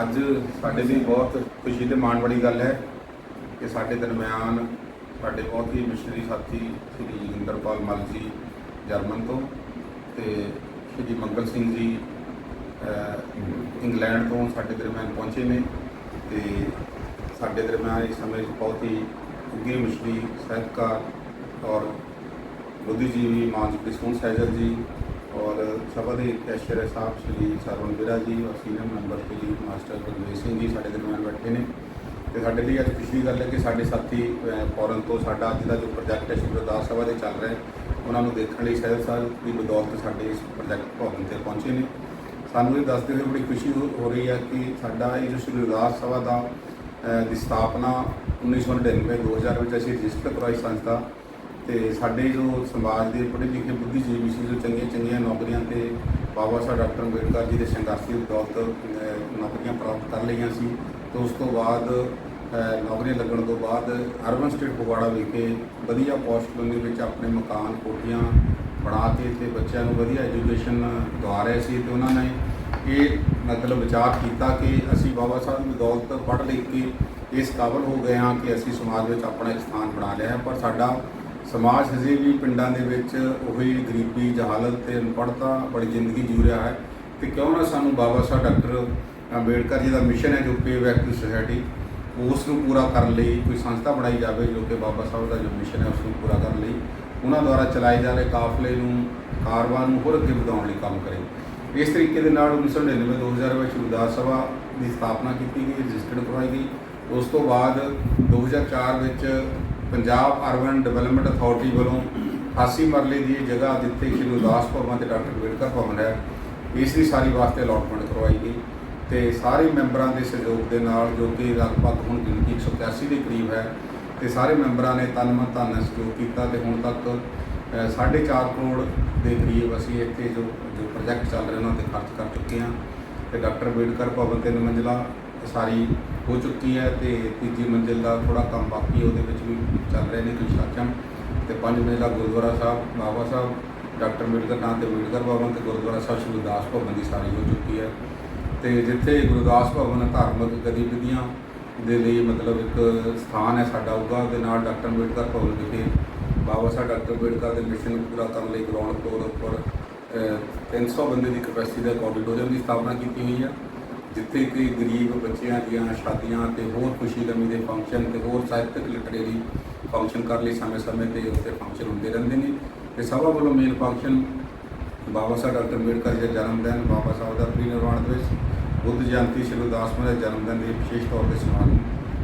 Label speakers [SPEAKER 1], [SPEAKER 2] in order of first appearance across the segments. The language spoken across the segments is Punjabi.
[SPEAKER 1] ਅੱਜ ਸਾਡੇ ਲਈ ਬਹੁਤ ਖੁਸ਼ੀ ਤੇ ਮਾਣ ਵਾਲੀ ਗੱਲ ਹੈ ਕਿ ਸਾਡੇ ਦਰਮਿਆਨ ਸਾਡੇ ਬਹੁਤ ਹੀ ਮਿਸ਼ਨਰੀ ਸਾਥੀ ਸ੍ਰੀ ਜੋਗਿੰਦਰਪਾਲ ਮਲ ਜੀ ਜਰਮਨ ਤੋਂ ਤੇ ਸ੍ਰੀ ਮੰਗਲ ਸਿੰਘ ਜੀ ਇੰਗਲੈਂਡ ਤੋਂ ਸਾਡੇ ਦਰਮਿਆਨ ਪਹੁੰਚੇ ਨੇ ਤੇ ਸਾਡੇ ਦਰਮਿਆਨ ਇਸ ਸਮੇਂ ਬਹੁਤ ਹੀ ਉੱਘੇ ਮਿਸ਼ਨਰੀ ਸਾਹਿਤਕਾਰ ਔਰ ਬੁੱਧੀਜੀਵੀ ਮਾਨਸਿਕ ਸੋਹਣ ਸਹਿਜਲ ਜੀ। ਔਰ ਸਭਾ ਦੇ ਕੈਸ਼ੀਅਰ ਸਾਹਿਬ ਸ਼੍ਰੀ ਸਰਵਨ ਵਿਰਾ ਜੀ ਔਰ senior member Shri master Gurvesh Singh ji ਸਾਡੇ ਦਰਮਿਆਨ ਬੈਠੇ ਨੇ। ਤੇ ਸਾਡੇ ਲਈ ਅੱਜ ਖੁਸ਼ੀ ਗੱਲ ਹੈ ਕਿ ਸਾਡੇ ਸਾਥੀ ਅਹ, ਫੋਰਨ ਤੋਂ ਸਾਡਾ ਅੱਜ ਦਾ ਜੋ ਪ੍ਰੋਜੈਕਟ ਹੈ ਸ਼੍ਰੀ ਗੁਰਦਾਸ ਸਭਾ ਦੇ ਚੱਲ ਰਿਹਾ ਉਹਨਾਂ ਨੂੰ ਦੇਖਣ ਲਈ ਸਹਿਰ ਸਾਹਿਬ ਦੀ ਬਦੌਲਤ ਸਾਡੇ ਇਸ ਪ੍ਰੋਜੈਕਟ ਭਵਨ ਤੇ ਪਹੁੰਚੇ ਨੇ। ਸਾਨੂੰ ਇਹ ਦੱਸਦੇ ਹੋਏ ਬੜੀ ਖੁਸ਼ੀ ਹੋ ਰਹੀ ਹੈ ਕਿ ਸਾਡਾ ਇਹ ਜੋ ਸ਼੍ਰੀ ਗੁਰਦਾਸ ਸਭਾ ਦਾ ਦੀ ਸਥਾਪਨਾ 1999 2000 ਵਿੱਚ ਅਸੀਂ ਰਜਿਸਟਰ ਕਰਵਾਈ ਸੰਸਥਾ ਤੇ ਸਾਡੇ ਜੋ ਸਮਾਜ ਦੇ ਪੜ੍ਹੇ ਲਿਖੇ ਬੁੱਧੀਜੀਵੀ ਸੀ ਜੋ ਚੰਗੀਆਂ ਚੰਗੀਆਂ ਨੌਕਰੀਆਂ ਤੇ ਬਾਬਾ ਸਾਹਿਬ ਡਾਕਟਰ ਅੰਬੇਡਕਰ ਜੀ ਦੇ ਸੰਘਰਸ਼ ਦੀ ਬਦੌਲਤ ਨੌਕਰੀਆਂ ਪ੍ਰਾਪਤ ਕਰ ਲਈਆਂ ਸੀ ਤੇ ਉਸ ਤੋਂ ਬਾਅਦ ਅਹ, ਨੌਕਰੀਆਂ ਲੱਗਣ ਤੋਂ ਬਾਅਦ ਅਰਬਨ ਸਟੇਟ ਫਗਵਾੜਾ ਵਿਖੇ ਵਧੀਆ ਪੋਸਟ ਕਲੋਨੀ ਵਿੱਚ ਆਪਣੇ ਮਕਾਨ ਕੋਠੀਆਂ ਬਣਾ ਕੇ ਤੇ ਬੱਚਿਆਂ ਨੂੰ ਵਧੀਆ ਐਜੂਕੇਸ਼ਨ ਦਵਾ ਰਹੇ ਸੀ ਤੇ ਉਹਨਾਂ ਨੇ ਇਹ ਮਤਲਬ ਵਿਚਾਰ ਕੀਤਾ ਕਿ ਅਸੀਂ ਬਾਬਾ ਸਾਹਿਬ ਦੀ ਦੌਲਤ ਪੜ੍ਹ ਲਿਖ ਕੇ ਇਸ ਕਾਬਲ ਹੋ ਗਏ ਹਾਂ ਕਿ ਅਸੀਂ ਸਮਾਜ ਵਿੱਚ ਆਪਣਾ ਸਥਾਨ ਬਣਾ ਲਿਆ ਹੈ। ਪਰ ਸਾਡਾ ਸਮਾਜ ਹਜੇ ਵੀ ਪਿੰਡਾਂ ਦੇ ਵਿੱਚ ਉਹੀ ਗਰੀਬੀ, ਜਹਾਲਤ ਤੇ ਅਨਪੜ੍ਹਤਾ ਬੜੀ ਜ਼ਿੰਦਗੀ ਜੀ ਰਿਹਾ ਹੈ। ਤੇ ਕਿਉਂ ਨਾ ਸਾਨੂੰ ਬਾਬਾ ਸਾਹਿਬ ਡਾਕਟਰ ਅੰਬੇਡਕਰ ਜੀ ਦਾ ਮਿਸ਼ਨ ਹੈ ਜੋ ਪੇ ਬੈਕ ਟੂ ਸੋਸਾਇਟੀ ਉਸ ਨੂੰ ਪੂਰਾ ਕਰਨ ਲਈ, ਕੋਈ ਸੰਸਥਾ ਬਣਾਈ ਜਾਵੇ ਜੋ ਕਿ ਬਾਬਾ ਸਾਹਿਬ ਦਾ ਜੋ ਮਿਸ਼ਨ ਹੈ ਉਸ ਨੂੰ ਪੂਰਾ ਕਰਨ ਲਈ ਉਹਨਾਂ ਦੁਆਰਾ ਚਲਾਏ ਜਾ ਰਹੇ ਕਾਫਲੇ ਨੂੰ, ਕਾਰਵਾਂ ਨੂੰ ਹੋਰ ਅੱਗੇ ਵਧਾਉਣ ਲਈ ਕੰਮ ਕਰੇ। ਇਸ ਤਰੀਕੇ ਦੇ ਨਾਲ 1999 2000 ਵਿੱਚ ਗੁਰਦਾਸ ਸਭਾ ਦੀ ਸਥਾਪਨਾ ਕੀਤੀ ਗਈ, ਰਜਿਸਟਰਡ ਕਰਵਾਈ ਗਈ। ਉਸ ਤੋਂ ਬਾਅਦ 2004 ਵਿੱਚ ਪੰਜਾਬ ਅਰਬਨ ਡਿਵੈਲਪਮੈਂਟ ਅਥਾਰਟੀ ਵੱਲੋਂ 88 ਮਰਲੇ ਦੀ ਇਹ ਜਗ੍ਹਾ ਜਿੱਥੇ ਸ਼੍ਰੀ ਗੁਰਦਾਸ ਭਵਨ ਤੇ ਡਾਕਟਰ ਅੰਬੇਡਕਰ ਭਵਨ ਹੈ ਇਸ ਦੀ ਸਾਰੀ ਵਾਸਤੇ ਅਲਾਟਮੈਂਟ ਕਰਵਾਈ ਗਈ ਤੇ ਸਾਰੇ ਮੈਂਬਰਾਂ ਦੇ ਸਹਿਯੋਗ ਦੇ ਨਾਲ ਜੋ ਕਿ ਲਗਭਗ ਹੁਣ ਗਿਣਤੀ 181 ਦੇ ਕਰੀਬ ਹੈ ਤੇ ਸਾਰੇ ਮੈਂਬਰਾਂ ਨੇ ਤਨ ਮਨ ਧਨ ਨਾਲ ਸਹਿਯੋਗ ਕੀਤਾ ਤੇ ਹੁਣ ਤੱਕ ਅ, ਸਾਢੇ ਚਾਰ ਕਰੋੜ ਦੇ ਕਰੀਬ ਅਸੀਂ ਇੱਥੇ ਜੋ ਜੋ ਪ੍ਰੋਜੈਕਟ ਚੱਲ ਰਹੇ ਉਹਨਾਂ ਤੇ ਖਰਚ ਕਰ ਚੁੱਕੇ ਹਾਂ ਤੇ ਡਾਕਟਰ ਅੰਬੇਡਕਰ ਭਵਨ 'ਤੇ ਮੰਜ਼ਿਲਾ ਸਾਰੀ ਹੋ ਚੁੱਕੀ ਹੈ ਤੇ ਤੀਜੀ ਮੰਜ਼ਿਲ ਦਾ ਥੋੜਾ ਕੰਮ ਬਾਕੀ ਉਹਦੇ ਵਿੱਚ ਵੀ ਚੱਲ ਰਹੇ ਨੇ ਕੰਸਟਰਕਸ਼ਨ ਤੇ ਪੰਜ ਮੰਜ਼ਿਲਾ ਗੁਰਦੁਆਰਾ ਸਾਹਿਬ ਬਾਬਾ ਸਾਹਿਬ ਡਾਕਟਰ ਅੰਬੇਡਕਰ ਨਾਂ ਤੇ ਅੰਬੇਡਕਰ ਭਵਨ ਤੇ ਗੁਰਦੁਆਰਾ ਸਾਹਿਬ ਸ਼੍ਰੀ ਗੁਰਦਾਸ ਭਵਨ ਦੀ ਸਾਰੀ ਹੋ ਚੁੱਕੀ ਹੈ। ਤੇ ਜਿੱਥੇ ਗੁਰਦਾਸ ਭਵਨ ਧਾਰਮਿਕ ਗਤੀਵਿਧੀਆਂ ਦੇ ਲਈ ਮਤਲਬ ਇੱਕ ਸਥਾਨ ਹੈ ਸਾਡਾ ਉਹਦਾ ਦੇ ਨਾਲ ਡਾਕਟਰ ਅੰਬੇਡਕਰ ਭਵਨ ਵਿਖੇ ਬਾਬਾ ਸਾਹਿਬ ਡਾਕਟਰ ਅੰਬੇਡਕਰ ਦੇ ਮਿਸ਼ਨ ਨੂੰ ਪੂਰਾ ਕਰਨ ਲਈ ਗਰਾਊਂਡ ਫਲੋਰ ਉੱਪਰ ਅਹ, 300 ਬੰਦੇ ਦੀ ਕੈਪੈਸਿਟੀ ਦਾ ਇੱਕ ਆਡੀਟੋਰੀਅਮ ਦੀ ਸਥਾਪਨਾ ਕੀਤੀ ਹੋਈ ਹੈ ਜਿੱਥੇ ਕਿ ਗਰੀਬ ਬੱਚਿਆਂ ਦੀਆਂ ਸ਼ਾਦੀਆਂ ਤੇ ਹੋਰ ਖੁਸ਼ੀ ਗਮੀ ਦੇ ਫੰਕਸ਼ਨ ਤੇ ਹੋਰ ਸਾਹਿਤਕ ਲਿਟਰੇਰੀ ਫੰਕਸ਼ਨ ਕਰਨ ਲਈ ਸਮੇਂ-ਸਮੇਂ ਤੇ ਉੱਥੇ ਫੰਕਸ਼ਨ ਹੁੰਦੇ ਰਹਿੰਦੇ ਨੇ। ਤੇ ਸਭਾ ਵੱਲੋਂ main function Baba Sahib doctor Ambedkar ji ਦਾ ਜਨਮ ਦਿਨ ਬਾਬਾ ਸਾਹਿਬ ਦਾ ਪ੍ਰੀ ਨਿਰਵਾਣ ਦਿਵਸ, ਬੁੱਧ ਜਯੰਤੀ ਸ਼੍ਰੀ ਗੁਰਦਾਸ ਮਹਾਰਾਜ ਦੇ ਜਨਮ ਦਿਨ ਦੇ ਵਿਸ਼ੇਸ਼ ਤੌਰ ਤੇ ਸਮਾਗਮ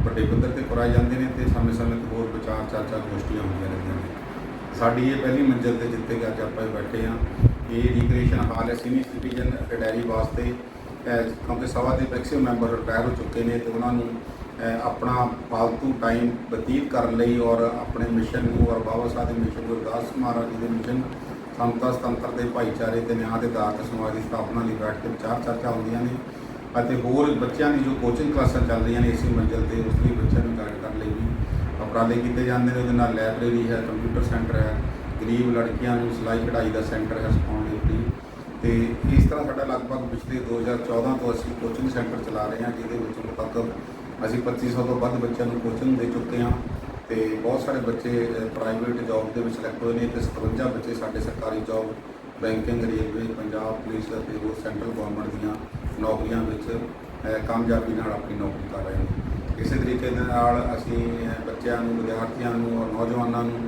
[SPEAKER 1] ਵੱਡੇ ਪੱਧਰ ਤੇ ਕਰਾਏ ਜਾਂਦੇ ਨੇ ਤੇ ਸਮੇਂ-ਸਮੇਂ ਤੇ ਹੋਰ ਵਿਚਾਰ ਚਰਚਾ ਗੋਸ਼ਟੀਆਂ ਹੁੰਦੀਆਂ ਰਹਿੰਦੀਆਂ ਨੇ। ਸਾਡੀ ਇਹ ਪਹਿਲੀ ਮੰਜ਼ਿਲ ਤੇ ਜਿੱਥੇ ਕਿ ਅੱਜ ਆਪਾਂ ਬੈਠੇ ਹਾਂ, ਇਹ ਰੀਕ੍ਰੀਏਸ਼ਨ ਹਾਲ ਹੈ ਸੀਨੀਅਰ ਸਿਟੀਜ਼ਨ ਰਿਟਾਇਰੀ ਵਾਸਤੇ। ਕਿਉਂਕਿ ਸਭਾ ਦੇ ਮੈਕਸਿਮਮ ਮੈਂਬਰ ਰਿਟਾਇਰ ਹੋ ਚੁੱਕੇ ਨੇ ਤੇ ਉਹਨਾਂ ਨੂੰ ਆਪਣਾ ਪਾਲਤੂ ਟਾਈਮ ਬਤੀਤ ਕਰਨ ਲਈ ਔਰ ਆਪਣੇ ਮਿਸ਼ਨ ਨੂੰ ਔਰ ਬਾਬਾ ਸਾਹਿਬ ਦੇ ਮਿਸ਼ਨ ਗੁਰਦਾਸ ਮਹਾਰਾਜ ਜੀ ਦੇ ਮਿਸ਼ਨ ਸਮਤਾ ਸੁਤੰਤਰ ਦੇ ਭਾਈਚਾਰੇ ਤੇ ਨਿਆਂ ਦੇ ਆਧਾਰਿਤ ਸਮਾਜ ਦੀ ਸਥਾਪਨਾ ਲਈ ਬੈਠ ਕੇ ਵਿਚਾਰ ਚਰਚਾ ਹੁੰਦੀਆਂ ਨੇ ਅਤੇ ਹੋਰ ਬੱਚਿਆਂ ਦੀ ਜੋ ਕੋਚਿੰਗ ਕਲਾਸਾਂ ਚੱਲ ਰਹੀਆਂ ਨੇ ਇਸੇ ਮੰਜ਼ਿਲ ਤੇ ਉਸ ਲਈ ਬੱਚਿਆਂ ਨੂੰ ਗਾਈਡ ਕਰਨ ਲਈ ਵੀ ਉਪਰਾਲੇ ਕੀਤੇ ਜਾਂਦੇ ਨੇ ਉਹਦੇ ਨਾਲ ਲਾਇਬ੍ਰੇਰੀ ਹੈ ਕੰਪਿਊਟਰ ਸੈਂਟਰ ਹੈ, ਗਰੀਬ ਲੜਕੀਆਂ ਨੂੰ ਸਿਲਾਈ ਕਢਾਈ ਦਾ ਸੈਂਟਰ ਹੈ, ਸਿਖਾਉਣ ਲਈ। ਤੇ ਇਸ ਤਰ੍ਹਾਂ ਸਾਡਾ ਲਗਭਗ ਪਿਛਲੇ 2014 ਤੋਂ ਅਸੀਂ ਕੋਚਿੰਗ ਸੈਂਟਰ ਚਲਾ ਰਹੇ ਹਾਂ, ਜਿਹਦੇ ਵਿੱਚ ਲਗਭਗ ਤੱਕ ਅਸੀਂ 2500 ਤੋਂ ਵੱਧ ਬੱਚਿਆਂ ਨੂੰ ਕੋਚਿੰਗ ਦੇ ਚੁੱਕੇ ਹਾਂ ਤੇ ਬਹੁਤ ਸਾਰੇ ਬੱਚੇ ਪ੍ਰਾਈਵੇਟ ਜੌਬ ਦੇ ਵਿੱਚ ਸਿਲੈਕਟ ਹੋਏ ਨੇ ਤੇ 57 ਬੱਚੇ ਸਾਡੇ ਸਰਕਾਰੀ job banking railway Punjab police ਅਤੇ ਹੋਰ ਸੈਂਟਰਲ ਗਵਰਨਮੈਂਟ ਦੀਆਂ ਨੌਕਰੀਆਂ ਵਿੱਚ ਕਾਮਯਾਬੀ ਨਾਲ ਆਪਣੀ ਨੌਕਰੀ ਕਰ ਰਹੇ ਨੇ। ਇਸੇ ਤਰੀਕੇ ਦੇ ਨਾਲ ਅਸੀਂ ਬੱਚਿਆਂ ਨੂੰ, ਵਿਦਿਆਰਥੀਆਂ ਨੂੰ ਔਰ ਨੌਜਵਾਨਾਂ ਨੂੰ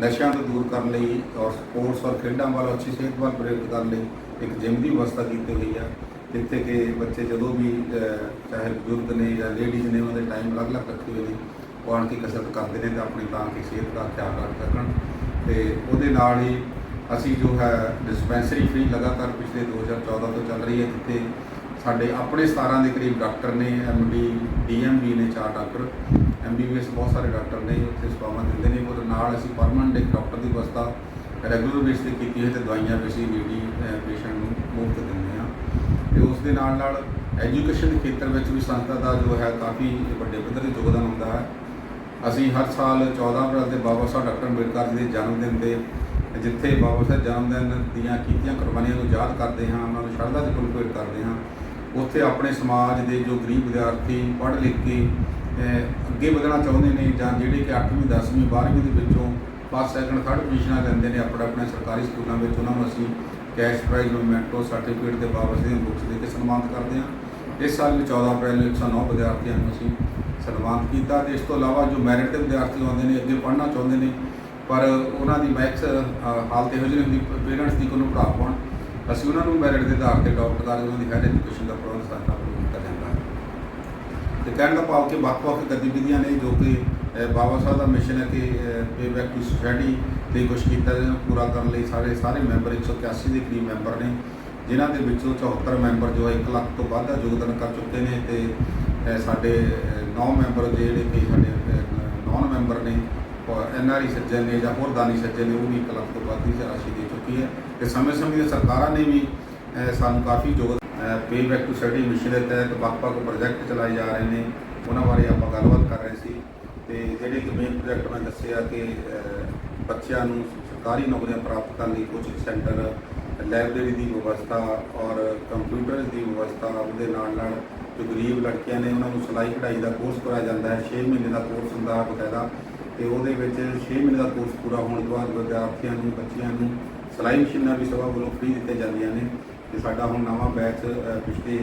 [SPEAKER 1] ਨਸ਼ਿਆਂ ਤੋਂ ਦੂਰ ਕਰਨ ਲਈ ਔਰ ਸਪੋਰਟਸ ਔਰ ਖੇਡਾਂ ਵੱਲ ਅੱਛੀ ਸਿਹਤ ਵੱਲ ਪ੍ਰੇਰਿਤ ਕਰਨ ਲਈ ਇੱਕ ਜਿਮ ਦੀ ਵਿਵਸਥਾ ਕੀਤੀ ਹੋਈ ਆ, ਜਿੱਥੇ ਕਿ ਬੱਚੇ ਜਦੋਂ ਵੀ ਚਾਹੇ ਬਜ਼ੁਰਗ ਨੇ ਜਾਂ ਲੇਡੀਜ਼ ਨੇ ਉਹਨਾਂ ਦੇ ਟਾਈਮ ਅਲੱਗ-ਅਲੱਗ ਰੱਖੇ ਹੋਏ ਨੇ, ਉਹ ਆਣ ਕੇ ਕਸਰਤ ਕਰਦੇ ਨੇ ਤੇ ਆਪਣੀ ਤਾਂ ਕਿ ਸਿਹਤ ਦਾ ਖਿਆਲ ਰੱਖ ਸਕਣ। ਤੇ ਉਹਦੇ ਨਾਲ ਹੀ ਅਸੀਂ ਜੋ ਹੈ ਡਿਸਪੈਂਸਰੀ ਫ੍ਰੀ ਲਗਾਤਾਰ ਪਿਛਲੇ 2014 ਤੋਂ ਚੱਲ ਰਹੀ ਹੈ, ਜਿੱਥੇ ਸਾਡੇ ਆਪਣੇ 17 ਦੇ ਕਰੀਬ ਡਾਕਟਰ ਨੇ ਐਮਡੀ ਡੀਐਮਬੀ ਨੇ ਚਾਰ ਡਾਕਟਰ। ਐਮਬੀਬੀਐਸ ਬਹੁਤ ਸਾਰੇ ਡਾਕਟਰ ਨੇ ਉੱਥੇ ਸੇਵਾਵਾਂ ਦਿੰਦੇ ਨੇ, ਉਹਦੇ ਨਾਲ ਅਸੀਂ ਪਰਮਨੈਂਟ ਇੱਕ ਡਾਕਟਰ ਦੀ ਵਿਵਸਥਾ ਰੈਗੂਲਰ ਬੇਸ ਤੇ ਕੀਤੀ ਹੋਈ ਤੇ ਦਵਾਈਆਂ ਵੀ ਅਸੀਂ ਨੀਡੀ ਪੇਸ਼ੈਂਟ ਨੂੰ ਮੁਫਤ ਦਿੰਦੇ ਹਾਂ। ਤੇ ਉਸ ਦੇ ਨਾਲ ਨਾਲ ਐਜੂਕੇਸ਼ਨ ਦੇ ਖੇਤਰ ਵਿੱਚ ਵੀ ਸੰਸਥਾ ਦਾ ਜੋ ਹੈ ਕਾਫੀ ਵੱਡੇ ਪੱਧਰ ਤੇ ਯੋਗਦਾਨ ਹੁੰਦਾ ਹੈ। ਅਸੀਂ ਹਰ ਸਾਲ 14 ਅਪ੍ਰੈਲ 'ਤੇ ਬਾਬਾ ਸਾਹਿਬ ਡਾਕਟਰ ਅੰਬੇਡਕਰ ਜੀ ਦੇ ਜਨਮ ਦਿਨ ਦੇ ਜਿੱਥੇ ਬਾਬਾ ਸਾਹਿਬ ਜਨਮ ਦਿਨ ਦੀਆਂ ਕੀਤੀਆਂ ਕੁਰਬਾਨੀਆਂ ਨੂੰ ਯਾਦ ਕਰਦੇ ਹਾਂ, ਉਹਨਾਂ ਨੂੰ ਸ਼ਰਧਾ ਦੇ ਫੁੱਲ ਭੇਟ ਕਰਦੇ ਹਾਂ। ਉੱਥੇ ਆਪਣੇ ਸਮਾਜ ਦੇ ਜੋ ਗਰੀਬ ਵਿਦਿਆਰਥੀ ਪੜ੍ਹ ਲਿਖ ਕੇ ਅੱਗੇ ਵਧਣਾ ਚਾਹੁੰਦੇ ਨੇ ਜਾਂ ਜਿਹੜੇ ਕਿ 8ਵੀਂ 10ਵੀਂ 12ਵੀਂ ਦੇ ਵਿੱਚੋਂ ਫਸਟ ਸੈਕੰਡ ਥਰਡ ਪੋਜੀਸ਼ਨਾਂ ਲੈਂਦੇ ਨੇ, ਆਪਣੇ ਆਪਣੇ ਸਰਕਾਰੀ ਸਕੂਲਾਂ ਵਿੱਚ ਉਹਨਾਂ ਨੂੰ ਅਸੀਂ ਕੈਸ਼ ਪ੍ਰਾਈਜ਼ ਮੈਂਟੋ ਸਰਟੀਫਿਕੇਟ ਦੇ ਬਾਬਤ ਦੀਆਂ ਬੁੱਕਸ ਦੇ ਕੇ ਸਨਮਾਨਿਤ ਕਰਦੇ ਹਾਂ। ਇਸ ਸਾਲ ਵੀ 14 ਅਪ੍ਰੈਲ ਨੂੰ 109 ਵਿਦਿਆਰਥੀਆਂ ਨੂੰ ਅਸੀਂ ਸਨਮਾਨਿਤ ਕੀਤਾ ਤੇ ਇਸ ਤੋਂ ਇਲਾਵਾ ਜੋ ਮੈਰਿਟ ਦੇ ਵਿਦਿਆਰਥੀ ਆਉਂਦੇ ਨੇ, ਅੱਗੇ ਪੜ੍ਹਨਾ ਚਾਹੁੰਦੇ ਨੇ, ਪਰ ਉਹਨਾਂ ਦੀ ਮੈਕਸ ਹਾਲਤ ਇਹੋ ਜਿਹੀ ਹੁੰਦੀ ਪੇਰੈਂਟਸ ਦੀ ਕੋਲੋਂ ਨੂੰ ਪੜ੍ਹਾ ਪਾਉਣ, ਅਸੀਂ ਉਹਨਾਂ ਨੂੰ ਮੈਰਿਟ ਦੇ ਆਧਾਰ ਤੇ ਡਾਕਟਰ ਕਰਕੇ ਉਹਨਾਂ ਦੀ ਹਾਇਰ ਐਜੂਕੇਸ਼ਨ ਦਾ ਪ੍ਰੋਗਰਾਮ ਸਾਡਾ ਕੀਤਾ ਜਾਂਦਾ ਹੈ। ਤੇ ਕਹਿਣ ਦਾ ਭਾਵ ਕਿ ਵੱਖ-ਵੱਖ ਗਤੀਵਿਧੀਆਂ ਨੇ ਜੋ ਕਿ ਬਾਬਾ ਸਾਹਿਬ ਦਾ ਮਿਸ਼ਨ ਹੈ ਕਿ ਪੇ ਬੈਕ ਟੂ ਸੋਸਾਇਟੀ ਤੇ ਕੁਝ ਕੀਤਾ ਜਾਏ, ਪੂਰਾ ਕਰਨ ਲਈ ਸਾਰੇ ਸਾਰੇ ਮੈਂਬਰ 181 ਦੇ ਕਰੀਬ ਮੈਂਬਰ ਨੇ ਜਿਨ੍ਹਾਂ ਦੇ ਵਿੱਚੋਂ 74 ਮੈਂਬਰ ਜੋ ਹੈ 1 ਲੱਖ ਤੋਂ ਵੱਧ ਦਾ ਯੋਗਦਾਨ ਕਰ ਚੁੱਕੇ ਨੇ ਤੇ ਸਾਡੇ 9 ਮੈਂਬਰ ਜਿਹੜੇ ਕਿ ਸਾਡੇ ਨੌਨ ਮੈਂਬਰ ਨੇ ਐਨ ਆਰ ਆਈ ਸੱਜਣ ਨੇ ਜਾਂ ਹੋਰ ਦਾਨੀ ਸੱਜਣ ਨੇ ਉਹ ਵੀ 1 ਲੱਖ ਤੋਂ ਵੱਧ ਦੀ ਰਾਸ਼ੀ ਦੇ ਚੁੱਕੀ ਹੈ ਤੇ ਸਮੇਂ-ਸਮੇਂ ਦੀਆਂ ਸਰਕਾਰਾਂ ਨੇ ਵੀ ਸਾਨੂੰ ਕਾਫੀ ਯੋਗਦਾਨ pay back to study mission ਦੇ ਤਹਿਤ ਵੱਖ-ਵੱਖ ਪ੍ਰੋਜੈਕਟ ਚਲਾਏ ਜਾ ਰਹੇ ਨੇ ਉਹਨਾਂ ਬਾਰੇ ਆਪਾਂ ਗੱਲਬਾਤ ਕਰ ਰਹੇ ਸੀ। ਤੇ ਜਿਹੜੇ ਕਿ ਮੇਨ ਪ੍ਰੋਜੈਕਟ ਮੈਂ ਦੱਸਿਆ ਕਿ ਬੱਚਿਆਂ ਨੂੰ ਸਰਕਾਰੀ ਨੌਕਰੀਆਂ ਪ੍ਰਾਪਤ ਕਰਨ ਲਈ ਕੋਚਿੰਗ ਸੈਂਟਰ ਲਾਇਬ੍ਰੇਰੀ ਦੀ ਵਿਵਸਥਾ ਔਰ ਕੰਪਿਊਟਰ ਦੀ ਵਿਵਸਥਾ ਉਹਦੇ ਨਾਲ ਨਾਲ ਜੋ ਗਰੀਬ ਲੜਕੀਆਂ ਨੇ ਉਹਨਾਂ ਨੂੰ ਸਿਲਾਈ ਕਢਾਈ ਦਾ ਕੋਰਸ ਕਰਾਇਆ ਜਾਂਦਾ ਹੈ 6 ਮਹੀਨੇ ਦਾ ਕੋਰਸ ਹੁੰਦਾ ਹੈ ਬਕਾਇਦਾ ਤੇ ਉਹਦੇ ਵਿੱਚ 6 ਮਹੀਨੇ ਦਾ ਕੋਰਸ ਪੂਰਾ ਹੋਣ ਤੋਂ ਬਾਅਦ ਵਿਦਿਆਰਥੀਆਂ ਨੂੰ, ਬੱਚਿਆਂ ਨੂੰ ਸਿਲਾਈ ਮਸ਼ੀਨਾਂ ਵੀ ਸਭਾ ਵੱਲੋਂ ਫ੍ਰੀ ਦਿੱਤੀਆਂ ਜਾਂਦੀਆਂ ਨੇ ਤੇ ਸਾਡਾ ਹੁਣ ਨਵਾਂ ਬੈਚ ਪਿਛਲੇ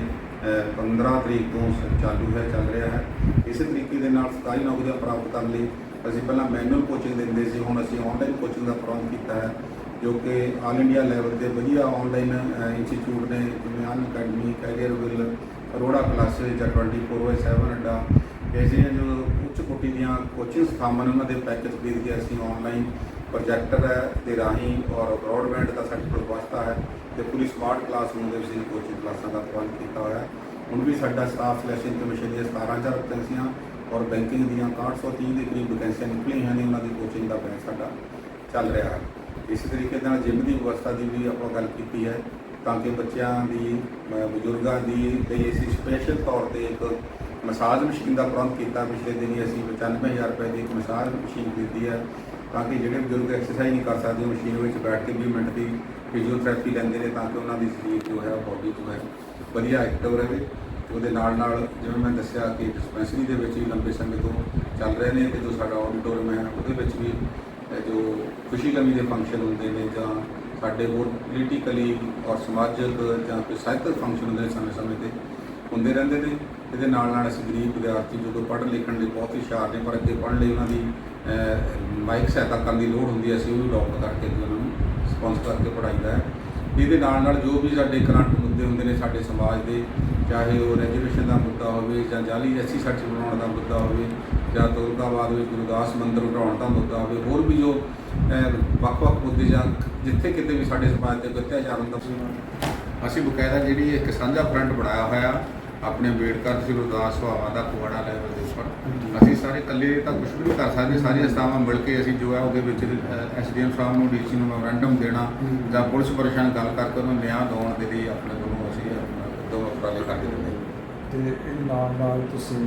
[SPEAKER 1] 15 ਤਰੀਕ ਤੋਂ ਸ- ਚਾਲੂ ਹੈ, ਚੱਲ ਰਿਹਾ ਹੈ। ਇਸੇ ਤਰੀਕੇ ਦੇ ਨਾਲ ਸਰਕਾਰੀ ਨੌਕਰੀਆਂ ਪ੍ਰਾਪਤ ਕਰਨ ਲਈ ਅਸੀਂ ਪਹਿਲਾਂ ਮੈਨੂਅਲ ਕੋਚਿੰਗ ਦਿੰਦੇ ਸੀ, ਹੁਣ ਅਸੀਂ ਆਨਲਾਈਨ ਕੋਚਿੰਗ ਦਾ ਪ੍ਰਬੰਧ ਕੀਤਾ ਹੈ, ਜੋ ਕਿ ਆਲ ਇੰਡੀਆ ਲੈਵਲ ਤੇ ਵਧੀਆ ਆਨਲਾਈਨ ਇੰਸਟੀਚਿਊਟ ਨੇ ਜਿਵੇਂ unacademy career will Arora classes ਜਾਂ 24/7 ਅੱਡਾ ਐਸੇ ਜੋ ਉੱਚ ਕੋਟੀ ਦੀਆਂ ਕੋਚਿੰਗ ਸਥਾਵਾਂ ਨੇ ਉਹਨਾਂ ਦੇ ਪੈਕੇਜ ਖਰੀਦ ਕੇ ਅਸੀਂ ਆਨਲਾਈਨ ਪ੍ਰੋਜੈਕਟਰ ਹੈ ਤੇ ਰਾਹੀਂ ਔਰ ਬ੍ਰੌਡਬੈਂਡ ਦਾ ਸਾਡੇ ਕੋਲ ਵਿਵਸਥਾ ਹੈ ਤੇ ਪੂਰੀ ਸਮਾਰਟ ਕਲਾਸਰੂਮ ਦੇ ਵਿੱਚ ਅਸੀਂ ਕੋਚਿੰਗ ਕਲਾਸਾਂ ਦਾ ਪ੍ਰਬੰਧ ਕੀਤਾ ਹੋਇਆ ਹੈ। ਹੁਣ ਵੀ ਸਾਡਾ ਸਟਾਫ ਸਿਲੈਕਸ਼ਨ ਕਮਿਸ਼ਨ ਦੀਆਂ 17000 ਵੈਕੈਂਸੀਆਂ ਔਰ ਬੈਂਕਿੰਗ ਦੀਆਂ 6130 ਦੇ ਕਰੀਬ ਵੈਕੈਂਸੀਆਂ ਨਿਕਲੀਆਂ ਹੋਈਆਂ ਨੇ, ਉਹਨਾਂ ਦੀ ਕੋਚਿੰਗ ਦਾ ਬੈਚ ਸਾਡਾ ਚੱਲ ਰਿਹਾ ਹੈ। ਇਸੇ ਤਰੀਕੇ ਨਾਲ ਜਿਮ ਦੀ ਵਿਵਸਥਾ ਦੀ ਵੀ ਆਪਾਂ ਗੱਲ ਕੀਤੀ ਹੈ ਤਾਂ ਕਿ ਬੱਚਿਆਂ ਦੀ ਬਜ਼ੁਰਗਾਂ ਦੀ ਲਈ ਅਸੀਂ ਸਪੈਸ਼ਲ ਤੌਰ ਤੇ ਇੱਕ ਮਸਾਜ ਮਸ਼ੀਨ ਦਾ ਪ੍ਰਬੰਧ ਕੀਤਾ। ਪਿਛਲੇ ਦਿਨੀ ਅਸੀਂ 95000 ਰੁਪਏ ਦੀ ਇੱਕ ਮਸਾਜ ਮਸ਼ੀਨ ਦਿੱਤੀ ਹੈ। ਤਾਂ ਕਿ ਜਿਹੜੇ ਬਜ਼ੁਰਗ ਐਕਸਰਸਾਈਜ਼ ਨਹੀਂ ਕਰ ਸਕਦੇ, ਉਹ ਮਸ਼ੀਨ ਵਿੱਚ ਬੈਠ ਕੇ 20 ਮਿੰਟ ਦੀ ਫਿਜ਼ੀਓਥੈਰੇਪੀ ਲੈਂਦੇ ਨੇ ਤਾਂ ਕਿ ਉਹਨਾਂ ਦੀ ਸਰੀਰ ਜੋ ਹੈ ਬਾਡੀ ਜੋ ਹੈ, ਵਧੀਆ ਐਕਟਿਵ ਰਹੇ। ਉਹਦੇ ਨਾਲ ਨਾਲ ਜਿਵੇਂ ਮੈਂ ਦੱਸਿਆ ਕਿ ਡਿਸਪੈਂਸਰੀ ਦੇ ਵਿੱਚ ਵੀ ਲੰਬੇ ਸਮੇਂ ਤੋਂ ਚੱਲ ਰਹੇ ਨੇ ਤੇ ਜੋ ਸਾਡਾ ਆਡੀਟੋਰੀਅਮ ਹੈ, ਉਹਦੇ ਵਿੱਚ ਵੀ ਜੋ ਖੁਸ਼ੀ ਗਮੀ ਦੇ ਫੰਕਸ਼ਨ ਹੁੰਦੇ ਨੇ ਜਾਂ ਸਾਡੇ ਹੋਰ ਪੋਲੀਟੀਕਲੀ ਔਰ ਸਮਾਜਿਕ ਜਾਂ ਕੋਈ ਸਾਹਿਤਕ ਫੰਕਸ਼ਨ ਹੁੰਦੇ ਨੇ ਸਮੇਂ ਸਮੇਂ ਤੇ ਹੁੰਦੇ ਰਹਿੰਦੇ ਨੇ। ਇਹਦੇ ਨਾਲ ਨਾਲ ਅਸੀਂ ਗਰੀਬ ਵਿਦਿਆਰਥੀ ਜੋ ਜਦੋਂ ਪੜ੍ਹਨ ਲਿਖਣ ਲਈ ਬਹੁਤ ਹੁਸ਼ਿਆਰ ਨੇ ਪਰ ਅੱਗੇ ਪੜ੍ਹਨ ਲਈ ਉਹਨਾਂ ਦੀ ਅਹ, ਮਾਇਕ ਸਹਾਇਤਾ ਕਰਨ ਦੀ ਲੋੜ ਹੁੰਦੀ ਹੈ ਅਸੀਂ ਉਹ ਵੀ ਅਡਾਪਟ ਕਰਕੇ ਅੱਗੇ ਉਹਨਾਂ ਨੂੰ ਸਪਾਂਸਰ ਕਰਕੇ ਪੜ੍ਹਾਈਦਾ ਹੈ। ਇਹਦੇ ਨਾਲ ਨਾਲ ਜੋ ਵੀ ਸਾਡੇ ਕਰੰਟ ਮੁੱਦੇ ਹੁੰਦੇ ਨੇ ਸਾਡੇ ਸਮਾਜ ਦੇ ਚਾਹੇ ਉਹ ਰੈਜੂਵੇਸ਼ਨ ਦਾ ਮੁੱਦਾ ਹੋਵੇ ਜਾਂ ਜਾਲੀ ਐਸੀ ਸਰਟੀਫਿਕੇਟ ਬਣਾਉਣ ਦਾ ਮੁੱਦਾ ਹੋਵੇ ਜਾਂ ਤੁਲਕਾਬਾਦ ਵਿੱਚ ਗੁਰਦਾਸ ਮੰਦਰ ਬਣਾਉਣ ਦਾ ਮੁੱਦਾ ਹੋਵੇ ਹੋਰ ਵੀ ਜੋ ਵੱਖ-ਵੱਖ ਮੁੱਦੇ ਜਾਂ ਜਿੱਥੇ ਕਿਤੇ ਵੀ ਸਾਡੇ ਸਮਾਜ ਦੇ ਅਤਿਆਚਾਰ ਹੁੰਦਾ ਅਸੀਂ ਬਕਾਇਦਾ ਜਿਹੜੀ ਇੱਕ ਸਾਂਝਾ ਫਰੰਟ ਬਣਾਇਆ ਹੋਇਆ ਆਪਣੇ ਅੰਬੇਡਕਰ ਤੇ ਗੁਰਦਾਸ ਸਭਾਵਾਂ ਦਾ ਕੁਆੜਾ ਲੈਵਲ ਦੇ ਉੱਪਰ ਅਸੀਂ ਸਾਰੇ ਇਕੱਲੇ ਤਾਂ ਕੁਝ ਵੀ ਨਹੀਂ ਕਰ ਸਕਦੇ ਸਾਰੀਆਂ ਸਥਾਵਾਂ ਮਿਲ ਕੇ ਅਸੀਂ ਜੋ ਹੈ ਉਹਦੇ ਵਿੱਚ ਐਸਡੀਐਮ ਸਾਹਿਬ ਨੂੰ ਡੀਸੀ ਨੂੰ ਮੈਮੋਰੈਂਡਮ ਦੇਣਾ ਜਾਂ ਪੁਲਿਸ ਪ੍ਰਸ਼ਾਸਨ ਗੱਲ ਕਰਕੇ ਉਹਨੂੰ ਨਿਆਂ ਦਿਵਾਉਣ ਦੇ ਲਈ ਆਪਣੇ ਵੱਲੋਂ ਅਸੀਂ ਦੋ ਉਪਰਾਲੇ ਕਰਦੇ ਰਹਿੰਦੇ ਹਾਂ
[SPEAKER 2] ਤੇ ਇਹ ਨਾਲ ਨਾਲ ਤੁਸੀਂ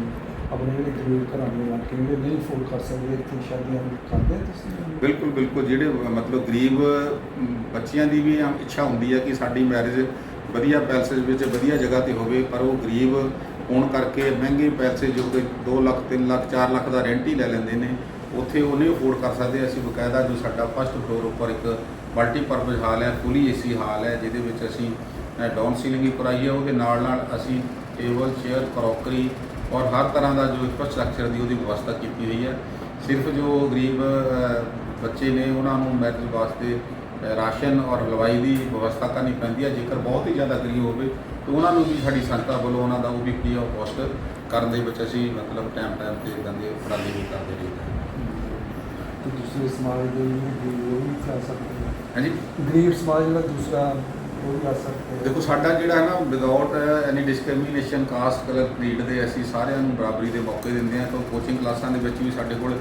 [SPEAKER 2] ਆਪਣੇ ਜਿਹੜੇ ਗਰੀਬ ਘਰਾਂ ਦੇ ਇਲਾਕੇ ਜਿਹੜੇ ਨਹੀਂ ਅਫੋਰਡ ਕਰ ਸਕਦੇ ਇੱਥੇ ਸ਼ਾਦੀਆਂ ਕਰਦੇ ਤੁਸੀਂ?
[SPEAKER 1] ਬਿਲਕੁਲ ਬਿਲਕੁਲ ਜਿਹੜੇ ਮਤਲਬ ਗਰੀਬ ਬੱਚਿਆਂ ਦੀ ਵੀ ਇੱਛਾ ਹੁੰਦੀ ਹੈ ਕਿ ਸਾਡੀ ਮੈਰਿਜ ਵਧੀਆ ਪੈਲਸਸ ਵਿੱਚ ਵਧੀਆ ਜਗ੍ਹਾ ਤੇ ਹੋਵੇ, ਪਰ ਉਹ ਗਰੀਬ ਹੋਣ ਕਰਕੇ ਮਹਿੰਗੇ ਪੈਸੇ ਜੋ ਕਿ 2 ਲੱਖ 3 ਲੱਖ 4 ਲੱਖ ਦਾ ਰੈਂਟ ਹੀ ਲੈ ਲੈਂਦੇ ਨੇ, ਉੱਥੇ ਉਹ ਨਹੀਂ ਅਫੋਰਡ ਕਰ ਸਕਦੇ। ਅਸੀਂ ਬਕਾਇਦਾ ਜੋ ਸਾਡਾ ਫਸਟ ਫਲੋਰ ਉੱਪਰ ਇੱਕ ਮਲਟੀਪਰਪਸ ਹਾਲ ਹੈ ਫੁੱਲੀ ਏਸੀ ਹਾਲ ਹੈ, ਜਿਹਦੇ ਵਿੱਚ ਅਸੀਂ ਡਾਊਨ ਸੀਲਿੰਗ ਹੀ ਕਰਾਈ ਹੈ, ਉਹਦੇ ਨਾਲ ਨਾਲ ਅਸੀਂ ਟੇਬਲ ਚੇਅਰ ਕਰੋਕਰੀ ਔਰ ਹਰ ਤਰ੍ਹਾਂ ਦਾ ਜੋ ਇਨਫਰਾਸਟ੍ਰਕਚਰ ਦੀ ਉਹਦੀ ਵਿਵਸਥਾ ਕੀਤੀ ਹੋਈ ਹੈ। ਸਿਰਫ ਜੋ ਗਰੀਬ ਬੱਚੇ ਨੇ ਉਹਨਾਂ ਨੂੰ ਮੈਰਿਜ ਵਾਸਤੇ ਰਾਸ਼ਨ ਔਰ ਹਲਵਾਈ ਦੀ ਵਿਵਸਥਾ ਕਰਨੀ ਪੈਂਦੀ ਹੈ ਜੇਕਰ ਬਹੁਤ ਹੀ ਜ਼ਿਆਦਾ ਗਰੀਬ ਹੋਵੇ ਤਾਂ ਉਹਨਾਂ ਨੂੰ ਵੀ ਸਾਡੀ ਸੰਸਥਾ ਵੱਲੋਂ ਉਹਨਾਂ ਦਾ ਉਹ ਵੀ ਆਫ ਕੋਸਟ ਕਰਨ ਦੇ ਵਿੱਚ ਅਸੀਂ ਮਤਲਬ ਟਾਈਮ ਟਾਈਮ ਤੇ ਇਦਾਂ ਦੇ ਉਪਰਾਲੇ ਵੀ ਕਰਦੇ ਰਹੀਦਾ
[SPEAKER 2] ਤੇ ਦੂਸਰੇ ਸਮਾਜ ਦੇ ਗਰੀਬ ਉਹ ਵੀ ਕਰ ਸਕਦੇ ਨੇ।
[SPEAKER 1] ਹਾਂਜੀ?
[SPEAKER 2] ਗਰੀਬ ਸਮਾਜ ਜਿਹੜਾ ਦੂਸਰਾ ਉਹ ਵੀ ਕਰ ਸਕਦੇ।
[SPEAKER 1] ਦੇਖੋ ਸਾਡਾ ਜਿਹੜਾ ਹੈ ਨਾ without any discrimination caste colour creed ਦੇ ਅਸੀਂ ਸਾਰਿਆਂ ਨੂੰ ਬਰਾਬਰੀ ਦੇ ਮੌਕੇ ਦਿੰਦੇ ਹਾਂ ਤਾਂ ਕੋਚਿੰਗ ਕਲਾਸਾਂ ਦੇ ਵਿੱਚ ਵੀ ਸਾਡੇ ਕੋਲ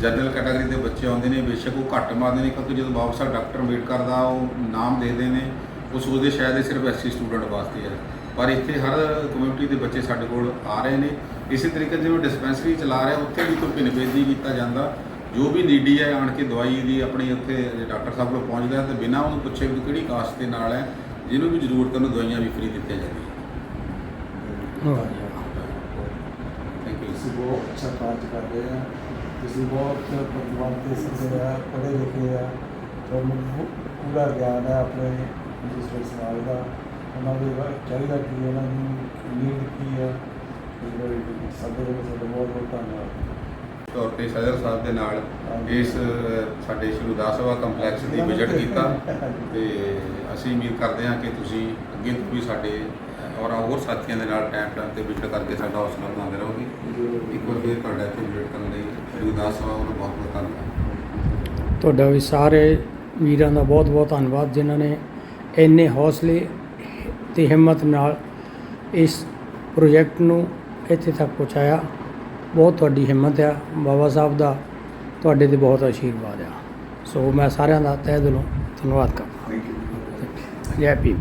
[SPEAKER 1] ਜਨਰਲ ਕੈਟਾਗਰੀ ਦੇ ਬੱਚੇ ਆਉਂਦੇ ਨੇ ਬੇਸ਼ੱਕ ਉਹ ਘੱਟ ਮਾਰਦੇ ਨੇ ਕਿਉਂਕਿ ਜਦੋਂ ਬਾਬਾ ਸਾਹਿਬ ਡਾਕਟਰ ਅੰਬੇਡਕਰ ਦਾ ਉਹ ਨਾਮ ਦੇਖਦੇ ਨੇ ਉਹ ਸੋਚਦੇ ਸ਼ਾਇਦ ਇਹ ਸਿਰਫ ਐਸਸੀ ਸਟੂਡੈਂਟ ਵਾਸਤੇ ਹੈ। ਪਰ ਇੱਥੇ ਹਰ ਕਮਿਊਨਿਟੀ ਦੇ ਬੱਚੇ ਸਾਡੇ ਕੋਲ ਆ ਰਹੇ ਨੇ। ਇਸੇ ਤਰੀਕੇ ਜਿਵੇਂ ਡਿਸਪੈਂਸਰੀ ਚਲਾ ਰਿਹਾ ਉੱਥੇ ਵੀ ਕੋਈ ਭਿੰਨਭੇਦੀ ਕੀਤਾ ਜਾਂਦਾ। ਜੋ ਵੀ ਨੀਡੀ ਹੈ ਆਣ ਕੇ ਦਵਾਈ ਦੀ ਆਪਣੀ ਉੱਥੇ ਡਾਕਟਰ ਸਾਹਿਬ ਕੋਲ ਪਹੁੰਚਦਾ ਹੈ ਤੇ ਬਿਨਾਂ ਉਹਨੂੰ ਪੁੱਛੇ ਵੀ ਤੂੰ ਕਿਹੜੀ ਕਾਸਟ ਦੇ ਨਾਲ ਹੈ ਜਿਹਨੂੰ ਵੀ ਜ਼ਰੂਰਤ ਹੈ ਉਹਨੂੰ ਦਵਾਈਆਂ ਵੀ ਫ੍ਰੀ ਦਿੱਤੀਆਂ ਜਾਂਦੀਆਂ। ਥੈਂਕ ਯੂ
[SPEAKER 2] ਬਹੁਤ ਅੱਛਾ ਕਾਰਜ ਕਰ ਰਹੇ ਆ। ਤੁਸੀਂ ਬਹੁਤ ਦੇ ਸਿੱਖੇ ਆ ਪੜ੍ਹੇ ਲਿਖੇ ਆ ਤੁਹਾਨੂੰ ਪੂਰਾ ਗਿਆਨ ਹੈ ਆਪਣੇ ਜਿਸ ਸਮਾਜ ਦਾ। ਉਹਨਾਂ ਦੇ ਚਾਹੀਦਾ ਕਿ ਉਹਨਾਂ ਨੂੰ ਨੀਡ ਕੀ ਬਾਰੇ ਸਾਡੇ ਵੱਲੋਂ ਤੁਹਾਡਾ ਬਹੁਤ ਬਹੁਤ ਧੰਨਵਾਦ।
[SPEAKER 1] ਤੌਰ ਤੇ ਸਦਰ ਸਾਹਿਬ ਦੇ ਨਾਲ ਇਸ ਸਾਡੇ ਸ਼੍ਰੀ ਸਭਾ ਕੰਪਲੈਕਸ ਦੀ ਵਿਜ਼ਿਟ ਕੀਤਾ। ਤੇ ਅਸੀਂ ਉਮੀਦ ਕਰਦੇ ਹਾਂ ਕਿ ਤੁਸੀਂ ਅੱਗੇ ਤੋਂ ਵੀ ਸਾਡੇ ਔਰ ਹੋਰ ਸਾਥੀਆਂ ਦੇ ਨਾਲ ਟਾਈਮ ਟਾਈਮ ਤੇ ਵਿਜ਼ਿਟ ਕਰਕੇ ਸਾਡਾ ਹੌਸਲਾ ਬਣਾਉਂਦੇ ਰਹੋਗੇ। ਇੱਕ ਵਾਰ ਫਿਰ ਤੁਹਾਡਾ ਸਭਾ ਵੱਲੋਂ ਬਹੁਤ ਬਹੁਤ ਧੰਨਵਾਦ।
[SPEAKER 3] ਤੁਹਾਡਾ ਵੀ ਸਾਰੇ ਵੀਰਾਂ ਦਾ ਬਹੁਤ ਬਹੁਤ ਧੰਨਵਾਦ ਜਿਨ੍ਹਾਂ ਨੇ ਇੰਨੇ ਹੌਸਲੇ ਤੇ ਹਿੰਮਤ ਨਾਲ ਇਸ ਪ੍ਰੋਜੈਕਟ ਨੂੰ ਇੱਥੇ ਤੱਕ ਪਹੁੰਚਾਇਆ। ਬਹੁਤ ਤੁਹਾਡੀ ਹਿੰਮਤ ਆ ਬਾਬਾ ਸਾਹਿਬ ਦਾ ਤੁਹਾਡੇ ਤੇ ਬਹੁਤ ਆਸ਼ੀਰਵਾਦ ਆ। ਸੋ ਮੈਂ ਸਾਰਿਆਂ ਦਾ ਤਹਿ ਦਿਲੋਂ ਧੰਨਵਾਦ ਕਰਦਾ
[SPEAKER 1] ਥੈਂਕ ਯੂ
[SPEAKER 3] ਜੈ ਭੀਮ।